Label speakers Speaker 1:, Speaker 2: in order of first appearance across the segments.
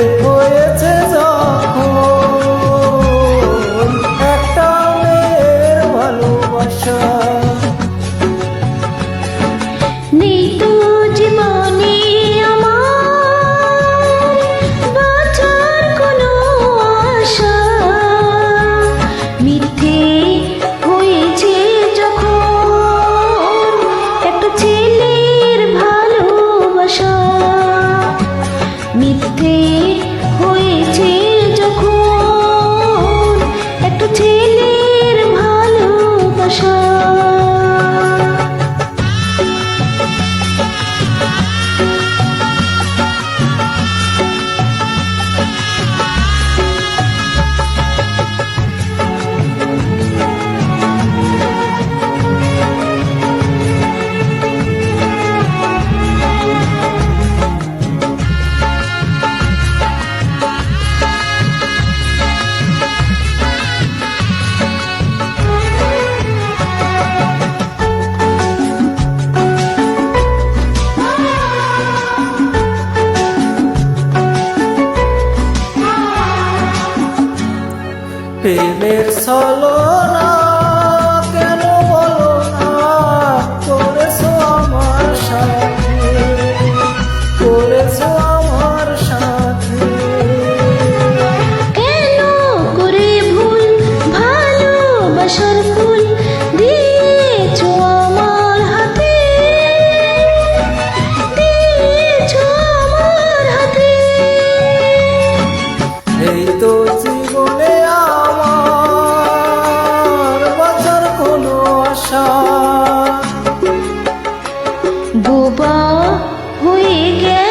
Speaker 1: ও প্রেমের ছলনা
Speaker 2: বোবা হয়ে গেছে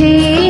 Speaker 1: थे